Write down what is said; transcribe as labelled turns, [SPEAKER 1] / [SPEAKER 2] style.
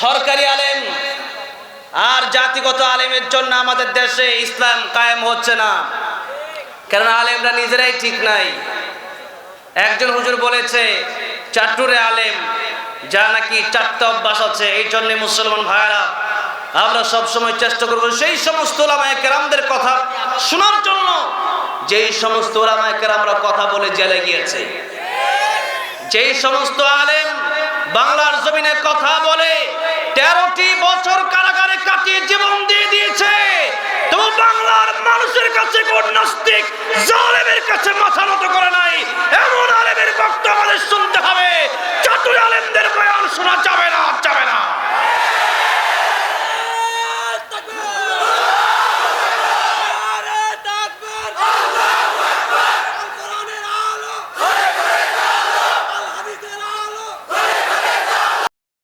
[SPEAKER 1] সরকারি আলেম আর জাতিগত আলেমের জন্য আমাদের দেশে ইসলাম কায়েম হচ্ছে না। কারণ আলেমরা নিজেরাই ঠিক নাই। একজন হুজুর বলেছে চাট্টুরে আলেম, যা নাকি চারটা অভ্যাস আছে, এই জন্য মুসলমান ভাইয়েরা, আমরা সব সময় চেষ্টা করব সেই সমস্ত ওলামায়ে কেরামদের কথা শোনার জন্য। যেই সমস্ত ওলামায়ে কেরামরা কথা বলে জেলে গিয়েছে। যেই সমস্ত আলেম বাংলার জমিনে কথা বলে তেরোটি বছর কারাগারে কাটিয়ে জীবন দিয়ে দিয়েছে। তো বাংলার মানুষের কাছে নাস্তিক জালেমের কাছে মাথা নত করে নাই। এমন আলেমের বক্তব্য আমাদের শুনতে হবে। চাতুর আলেমদের বয়ান শোনা